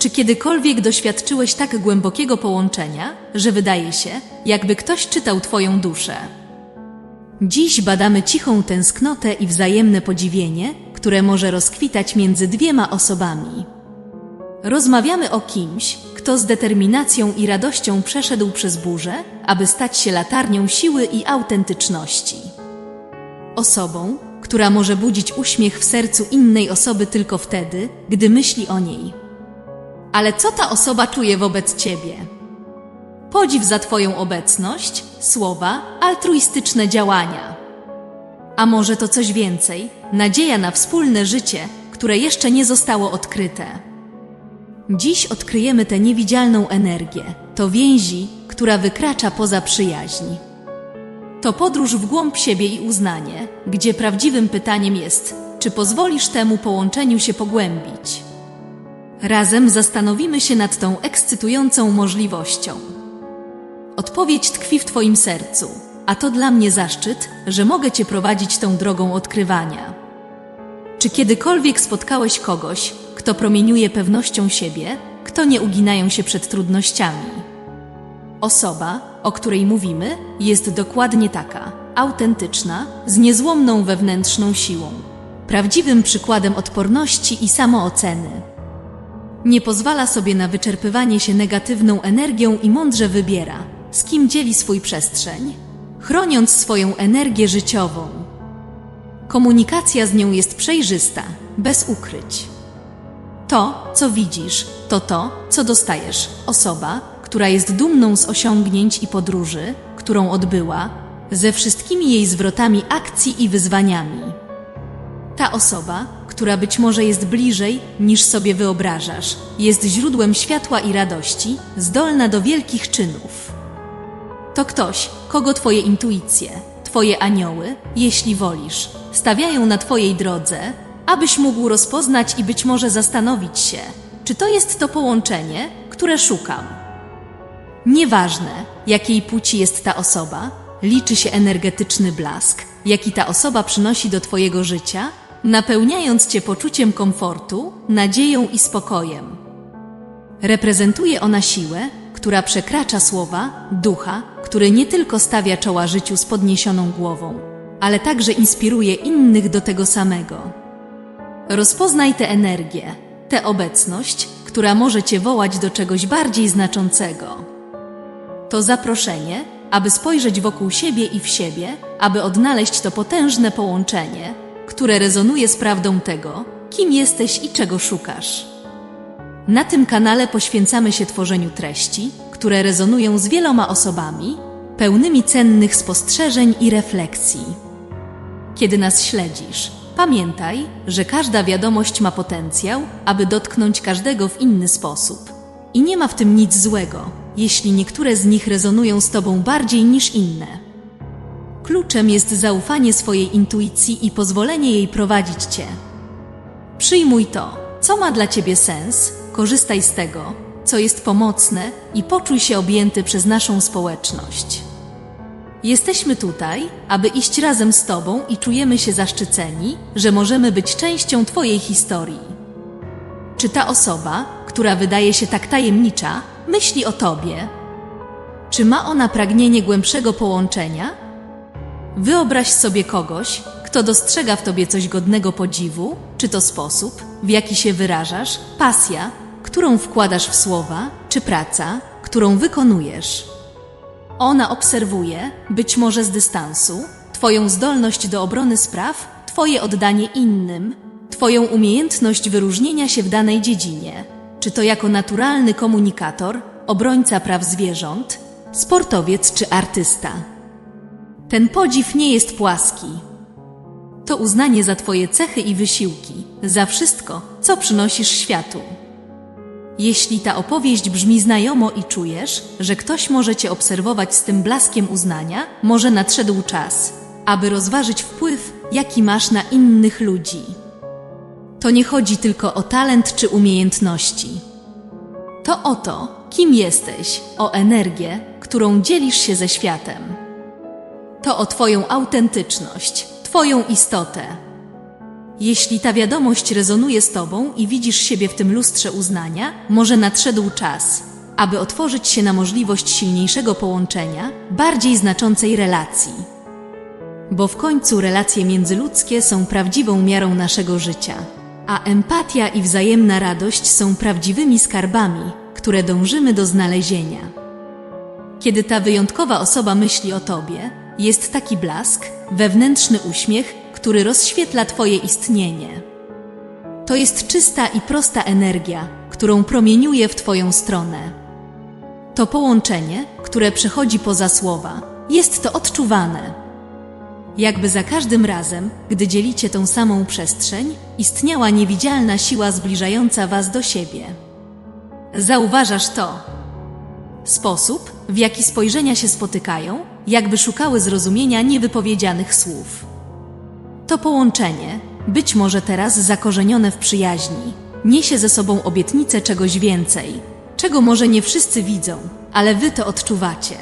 Czy kiedykolwiek doświadczyłeś tak głębokiego połączenia, że wydaje się, jakby ktoś czytał Twoją duszę? Dziś badamy cichą tęsknotę i wzajemne podziwienie, które może rozkwitać między dwiema osobami. Rozmawiamy o kimś, kto z determinacją i radością przeszedł przez burzę, aby stać się latarnią siły i autentyczności. Osobą, która może budzić uśmiech w sercu innej osoby tylko wtedy, gdy myśli o niej. Ale co ta osoba czuje wobec ciebie? Podziw za Twoją obecność, słowa, altruistyczne działania. A może to coś więcej, nadzieja na wspólne życie, które jeszcze nie zostało odkryte. Dziś odkryjemy tę niewidzialną energię, to więzi, która wykracza poza przyjaźń. To podróż w głąb siebie i uznanie, gdzie prawdziwym pytaniem jest, czy pozwolisz temu połączeniu się pogłębić. Razem zastanowimy się nad tą ekscytującą możliwością. Odpowiedź tkwi w Twoim sercu, a to dla mnie zaszczyt, że mogę Cię prowadzić tą drogą odkrywania. Czy kiedykolwiek spotkałeś kogoś, kto promieniuje pewnością siebie, kto nie uginają się przed trudnościami? Osoba, o której mówimy, jest dokładnie taka, autentyczna, z niezłomną wewnętrzną siłą, prawdziwym przykładem odporności i samooceny. Nie pozwala sobie na wyczerpywanie się negatywną energią i mądrze wybiera, z kim dzieli swój przestrzeń, chroniąc swoją energię życiową. Komunikacja z nią jest przejrzysta, bez ukryć. To, co widzisz, to to, co dostajesz. Osoba, która jest dumną z osiągnięć i podróży, którą odbyła, ze wszystkimi jej zwrotami akcji i wyzwaniami. Ta osoba, która być może jest bliżej niż sobie wyobrażasz, jest źródłem światła i radości, zdolna do wielkich czynów. To ktoś, kogo Twoje intuicje, Twoje anioły, jeśli wolisz, stawiają na Twojej drodze, abyś mógł rozpoznać i być może zastanowić się, czy to jest to połączenie, które szukam. Nieważne, jakiej płci jest ta osoba, liczy się energetyczny blask, jaki ta osoba przynosi do Twojego życia, napełniając Cię poczuciem komfortu, nadzieją i spokojem. Reprezentuje ona siłę, która przekracza słowa, ducha, który nie tylko stawia czoła życiu z podniesioną głową, ale także inspiruje innych do tego samego. Rozpoznaj tę energię, tę obecność, która może Cię wołać do czegoś bardziej znaczącego. To zaproszenie, aby spojrzeć wokół siebie i w siebie, aby odnaleźć to potężne połączenie, które rezonuje z prawdą tego, kim jesteś i czego szukasz. Na tym kanale poświęcamy się tworzeniu treści, które rezonują z wieloma osobami, pełnymi cennych spostrzeżeń i refleksji. Kiedy nas śledzisz, pamiętaj, że każda wiadomość ma potencjał, aby dotknąć każdego w inny sposób. I nie ma w tym nic złego, jeśli niektóre z nich rezonują z Tobą bardziej niż inne. Kluczem jest zaufanie swojej intuicji i pozwolenie jej prowadzić Cię. Przyjmuj to, co ma dla Ciebie sens, korzystaj z tego, co jest pomocne i poczuj się objęty przez naszą społeczność. Jesteśmy tutaj, aby iść razem z Tobą i czujemy się zaszczyceni, że możemy być częścią Twojej historii. Czy ta osoba, która wydaje się tak tajemnicza, myśli o Tobie? Czy ma ona pragnienie głębszego połączenia? Wyobraź sobie kogoś, kto dostrzega w tobie coś godnego podziwu, czy to sposób, w jaki się wyrażasz, pasja, którą wkładasz w słowa, czy praca, którą wykonujesz. Ona obserwuje, być może z dystansu, Twoją zdolność do obrony spraw, Twoje oddanie innym, Twoją umiejętność wyróżnienia się w danej dziedzinie, czy to jako naturalny komunikator, obrońca praw zwierząt, sportowiec czy artysta. Ten podziw nie jest płaski. To uznanie za Twoje cechy i wysiłki, za wszystko, co przynosisz światu. Jeśli ta opowieść brzmi znajomo i czujesz, że ktoś może Cię obserwować z tym blaskiem uznania, może nadszedł czas, aby rozważyć wpływ, jaki masz na innych ludzi. To nie chodzi tylko o talent czy umiejętności. To o to, kim jesteś, o energię, którą dzielisz się ze światem. To o Twoją autentyczność, Twoją istotę. Jeśli ta wiadomość rezonuje z Tobą i widzisz siebie w tym lustrze uznania, może nadszedł czas, aby otworzyć się na możliwość silniejszego połączenia, bardziej znaczącej relacji. Bo w końcu relacje międzyludzkie są prawdziwą miarą naszego życia, a empatia i wzajemna radość są prawdziwymi skarbami, które dążymy do znalezienia. Kiedy ta wyjątkowa osoba myśli o tobie, jest taki blask, wewnętrzny uśmiech, który rozświetla twoje istnienie. To jest czysta i prosta energia, którą promieniuje w twoją stronę. To połączenie, które przechodzi poza słowa, jest to odczuwane. Jakby za każdym razem, gdy dzielicie tą samą przestrzeń, istniała niewidzialna siła zbliżająca was do siebie. Zauważasz to? Sposób, w jaki spojrzenia się spotykają, jakby szukały zrozumienia niewypowiedzianych słów. To połączenie, być może teraz zakorzenione w przyjaźni, niesie ze sobą obietnicę czegoś więcej, czego może nie wszyscy widzą, ale wy to odczuwacie.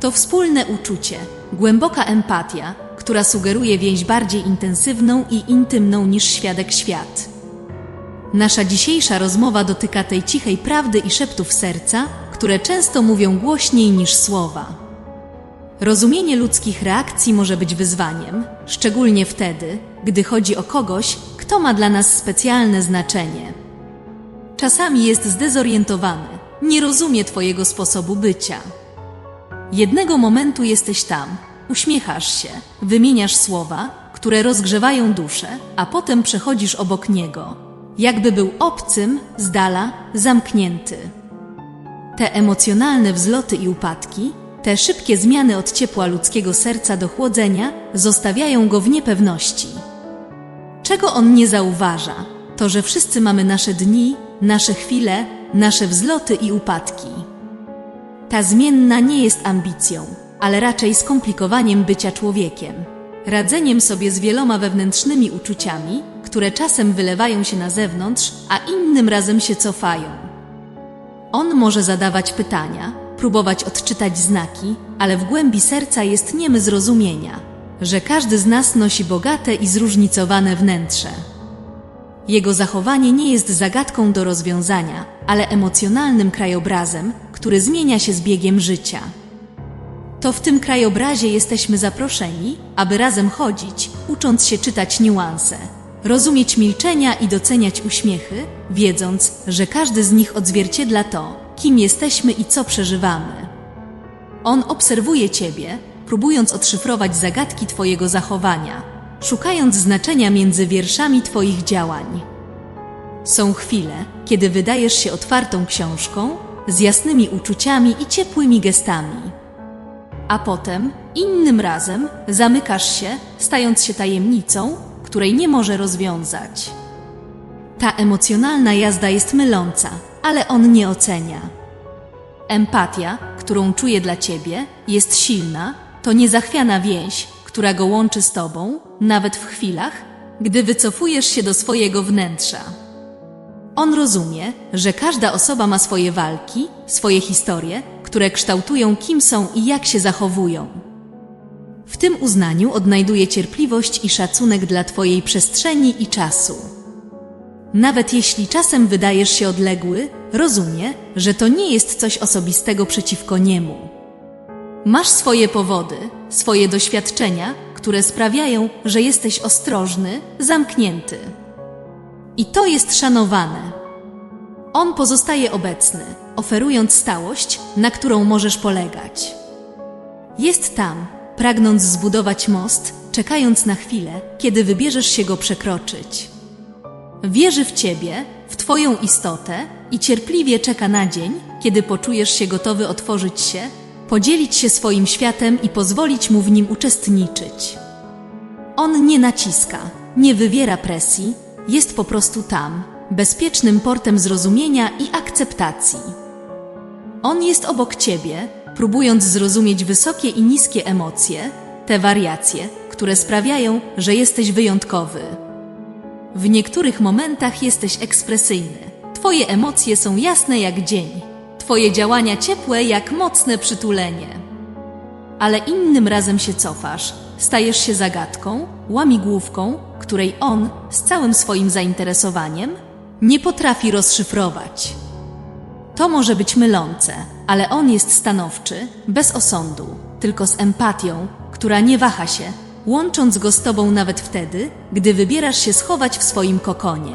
To wspólne uczucie, głęboka empatia, która sugeruje więź bardziej intensywną i intymną niż świadek świat. Nasza dzisiejsza rozmowa dotyka tej cichej prawdy i szeptów serca, które często mówią głośniej niż słowa. Rozumienie ludzkich reakcji może być wyzwaniem, szczególnie wtedy, gdy chodzi o kogoś, kto ma dla nas specjalne znaczenie. Czasami jest zdezorientowany, nie rozumie Twojego sposobu bycia. Jednego momentu jesteś tam, uśmiechasz się, wymieniasz słowa, które rozgrzewają duszę, a potem przechodzisz obok niego, jakby był obcym, z dala, zamknięty. Te emocjonalne wzloty i upadki, te szybkie zmiany od ciepła ludzkiego serca do chłodzenia, zostawiają go w niepewności. Czego on nie zauważa, to że wszyscy mamy nasze dni, nasze chwile, nasze wzloty i upadki. Ta zmienna nie jest ambicją, ale raczej skomplikowaniem bycia człowiekiem, radzeniem sobie z wieloma wewnętrznymi uczuciami, które czasem wylewają się na zewnątrz, a innym razem się cofają. On może zadawać pytania, próbować odczytać znaki, ale w głębi serca jest niemy zrozumienia, że każdy z nas nosi bogate i zróżnicowane wnętrze. Jego zachowanie nie jest zagadką do rozwiązania, ale emocjonalnym krajobrazem, który zmienia się z biegiem życia. To w tym krajobrazie jesteśmy zaproszeni, aby razem chodzić, ucząc się czytać niuanse, rozumieć milczenia i doceniać uśmiechy, wiedząc, że każdy z nich odzwierciedla to, kim jesteśmy i co przeżywamy. On obserwuje Ciebie, próbując odszyfrować zagadki Twojego zachowania, szukając znaczenia między wierszami Twoich działań. Są chwile, kiedy wydajesz się otwartą książką, z jasnymi uczuciami i ciepłymi gestami. A potem, innym razem, zamykasz się, stając się tajemnicą, której nie może rozwiązać. Ta emocjonalna jazda jest myląca, ale on nie ocenia. Empatia, którą czuje dla ciebie, jest silna, to niezachwiana więź, która go łączy z tobą, nawet w chwilach, gdy wycofujesz się do swojego wnętrza. On rozumie, że każda osoba ma swoje walki, swoje historie, które kształtują kim są i jak się zachowują. W tym uznaniu odnajduje cierpliwość i szacunek dla Twojej przestrzeni i czasu. Nawet jeśli czasem wydajesz się odległy, rozumie, że to nie jest coś osobistego przeciwko niemu. Masz swoje powody, swoje doświadczenia, które sprawiają, że jesteś ostrożny, zamknięty. I to jest szanowane. On pozostaje obecny, oferując stałość, na którą możesz polegać. Jest tam, pragnąc zbudować most, czekając na chwilę, kiedy wybierzesz się go przekroczyć. Wierzy w Ciebie, w Twoją istotę i cierpliwie czeka na dzień, kiedy poczujesz się gotowy otworzyć się, podzielić się swoim światem i pozwolić mu w nim uczestniczyć. On nie naciska, nie wywiera presji, jest po prostu tam, bezpiecznym portem zrozumienia i akceptacji. On jest obok Ciebie, próbując zrozumieć wysokie i niskie emocje, te wariacje, które sprawiają, że jesteś wyjątkowy. W niektórych momentach jesteś ekspresyjny. Twoje emocje są jasne jak dzień, Twoje działania ciepłe jak mocne przytulenie. Ale innym razem się cofasz, stajesz się zagadką, łamigłówką, której on, z całym swoim zainteresowaniem, nie potrafi rozszyfrować. To może być mylące, ale on jest stanowczy, bez osądu, tylko z empatią, która nie waha się, łącząc go z tobą nawet wtedy, gdy wybierasz się schować w swoim kokonie.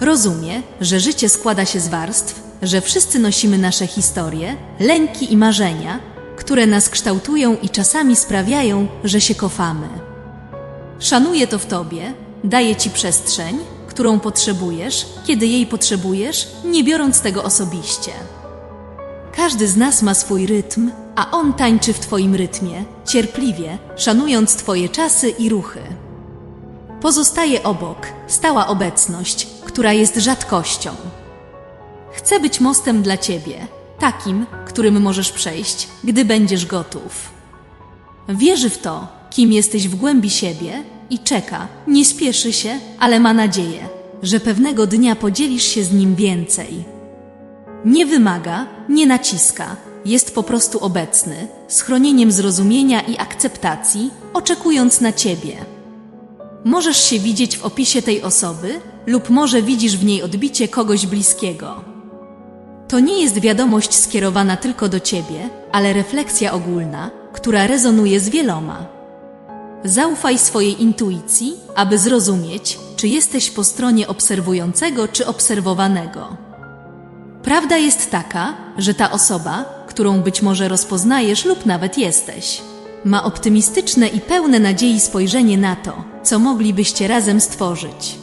Rozumie, że życie składa się z warstw, że wszyscy nosimy nasze historie, lęki i marzenia, które nas kształtują i czasami sprawiają, że się kofamy. Szanuje to w tobie, daje ci przestrzeń, którą potrzebujesz, kiedy jej potrzebujesz, nie biorąc tego osobiście. Każdy z nas ma swój rytm, a on tańczy w twoim rytmie, cierpliwie, szanując twoje czasy i ruchy. Pozostaje obok stała obecność, która jest rzadkością. Chcę być mostem dla ciebie, takim, którym możesz przejść, gdy będziesz gotów. Wierzy w to, kim jesteś w głębi siebie i czeka, nie spieszy się, ale ma nadzieję, że pewnego dnia podzielisz się z nim więcej. Nie wymaga, nie naciska, jest po prostu obecny, schronieniem zrozumienia i akceptacji, oczekując na ciebie. Możesz się widzieć w opisie tej osoby, lub może widzisz w niej odbicie kogoś bliskiego. To nie jest wiadomość skierowana tylko do ciebie, ale refleksja ogólna, która rezonuje z wieloma. Zaufaj swojej intuicji, aby zrozumieć, czy jesteś po stronie obserwującego czy obserwowanego. Prawda jest taka, że ta osoba, którą być może rozpoznajesz lub nawet jesteś, ma optymistyczne i pełne nadziei spojrzenie na to, co moglibyście razem stworzyć.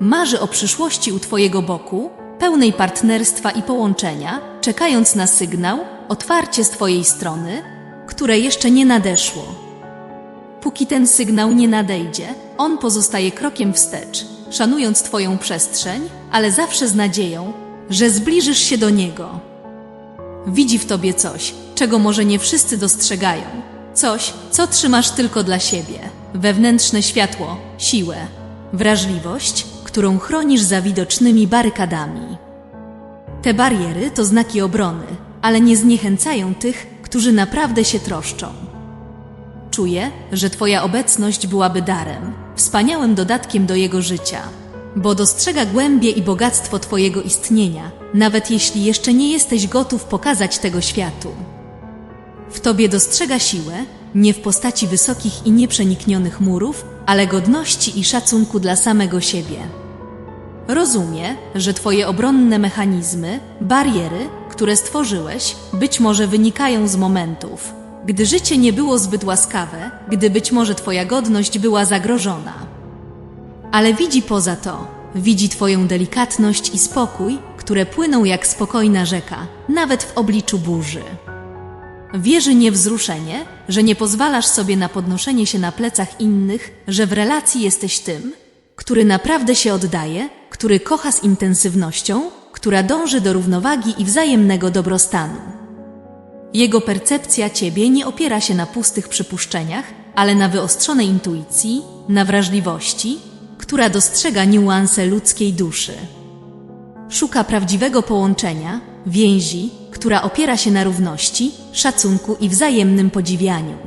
Marzy o przyszłości u Twojego boku, pełnej partnerstwa i połączenia, czekając na sygnał, otwarcie z Twojej strony, które jeszcze nie nadeszło. Póki ten sygnał nie nadejdzie, on pozostaje krokiem wstecz, szanując Twoją przestrzeń, ale zawsze z nadzieją, że zbliżysz się do niego. Widzi w Tobie coś, czego może nie wszyscy dostrzegają, coś, co trzymasz tylko dla siebie wewnętrzne światło, siłę, wrażliwość, którą chronisz za widocznymi barykadami. Te bariery to znaki obrony, ale nie zniechęcają tych, którzy naprawdę się troszczą. Czuję, że Twoja obecność byłaby darem, wspaniałym dodatkiem do jego życia, bo dostrzega głębie i bogactwo Twojego istnienia, nawet jeśli jeszcze nie jesteś gotów pokazać tego światu. W Tobie dostrzega siłę, nie w postaci wysokich i nieprzeniknionych murów, ale godności i szacunku dla samego siebie. Rozumie, że Twoje obronne mechanizmy, bariery, które stworzyłeś, być może wynikają z momentów, gdy życie nie było zbyt łaskawe, gdy być może Twoja godność była zagrożona. Ale widzi poza to, widzi Twoją delikatność i spokój, które płyną jak spokojna rzeka, nawet w obliczu burzy. Wierzy niewzruszenie, że nie pozwalasz sobie na podnoszenie się na plecach innych, że w relacji jesteś tym, który naprawdę się oddaje, który kocha z intensywnością, która dąży do równowagi i wzajemnego dobrostanu. Jego percepcja ciebie nie opiera się na pustych przypuszczeniach, ale na wyostrzonej intuicji, na wrażliwości, która dostrzega niuanse ludzkiej duszy. Szuka prawdziwego połączenia, więzi, która opiera się na równości, szacunku i wzajemnym podziwianiu.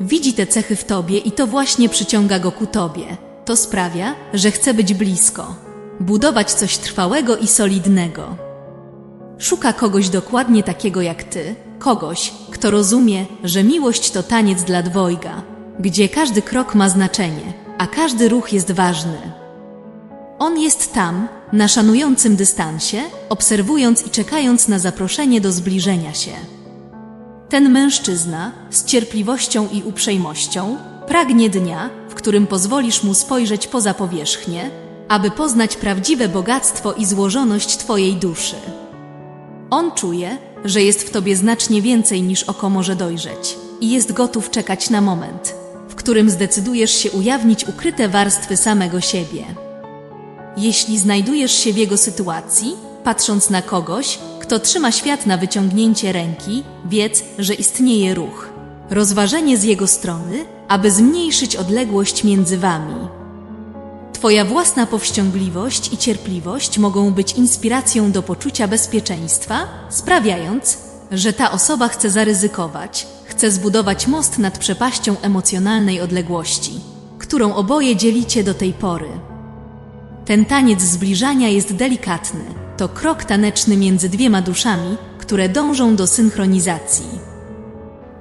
Widzi te cechy w tobie i to właśnie przyciąga go ku tobie. To sprawia, że chce być blisko, budować coś trwałego i solidnego. Szuka kogoś dokładnie takiego jak ty, kogoś, kto rozumie, że miłość to taniec dla dwojga, gdzie każdy krok ma znaczenie, a każdy ruch jest ważny. On jest tam, na szanującym dystansie, obserwując i czekając na zaproszenie do zbliżenia się. Ten mężczyzna, z cierpliwością i uprzejmością, pragnie dnia, w którym pozwolisz mu spojrzeć poza powierzchnię, aby poznać prawdziwe bogactwo i złożoność Twojej duszy. On czuje, że jest w Tobie znacznie więcej niż oko może dojrzeć i jest gotów czekać na moment, którym zdecydujesz się ujawnić ukryte warstwy samego siebie. Jeśli znajdujesz się w jego sytuacji, patrząc na kogoś, kto trzyma świat na wyciągnięcie ręki, wiedz, że istnieje ruch. Rozważenie z jego strony, aby zmniejszyć odległość między wami. Twoja własna powściągliwość i cierpliwość mogą być inspiracją do poczucia bezpieczeństwa, sprawiając, że ta osoba chce zaryzykować, chce zbudować most nad przepaścią emocjonalnej odległości którą oboje dzielicie do tej pory. Ten taniec zbliżania jest delikatny. To krok taneczny między dwiema duszami, które dążą do synchronizacji.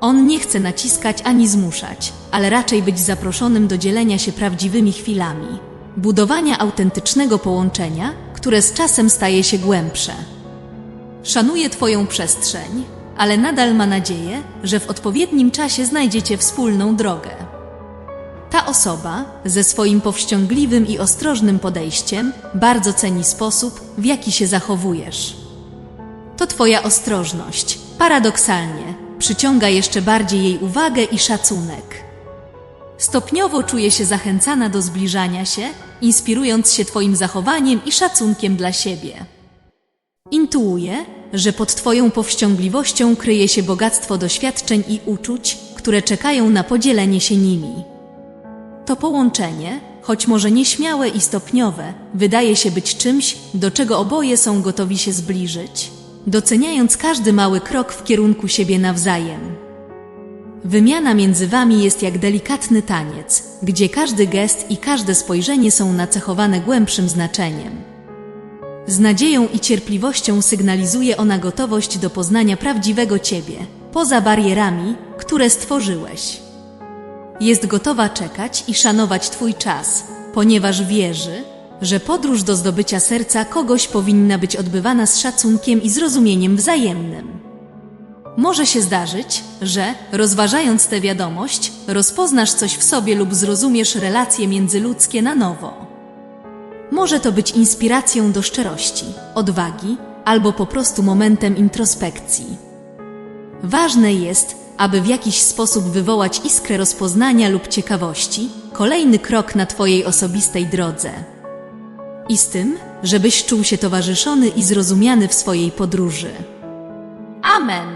On nie chce naciskać ani zmuszać, ale raczej być zaproszonym do dzielenia się prawdziwymi chwilami, budowania autentycznego połączenia, które z czasem staje się głębsze. Szanuje Twoją przestrzeń, ale nadal ma nadzieję, że w odpowiednim czasie znajdziecie wspólną drogę. Ta osoba, ze swoim powściągliwym i ostrożnym podejściem, bardzo ceni sposób, w jaki się zachowujesz. To Twoja ostrożność, paradoksalnie, przyciąga jeszcze bardziej jej uwagę i szacunek. Stopniowo czuje się zachęcana do zbliżania się, inspirując się Twoim zachowaniem i szacunkiem dla siebie. Intuuje, że pod Twoją powściągliwością kryje się bogactwo doświadczeń i uczuć, które czekają na podzielenie się nimi. To połączenie, choć może nieśmiałe i stopniowe, wydaje się być czymś, do czego oboje są gotowi się zbliżyć, doceniając każdy mały krok w kierunku siebie nawzajem. Wymiana między wami jest jak delikatny taniec, gdzie każdy gest i każde spojrzenie są nacechowane głębszym znaczeniem. Z nadzieją i cierpliwością sygnalizuje ona gotowość do poznania prawdziwego ciebie, poza barierami, które stworzyłeś. Jest gotowa czekać i szanować Twój czas, ponieważ wierzy, że podróż do zdobycia serca kogoś powinna być odbywana z szacunkiem i zrozumieniem wzajemnym. Może się zdarzyć, że, rozważając tę wiadomość, rozpoznasz coś w sobie lub zrozumiesz relacje międzyludzkie na nowo. Może to być inspiracją do szczerości, odwagi albo po prostu momentem introspekcji. Ważne jest, aby w jakiś sposób wywołać iskrę rozpoznania lub ciekawości, kolejny krok na Twojej osobistej drodze. I z tym, żebyś czuł się towarzyszony i zrozumiany w swojej podróży. Amen.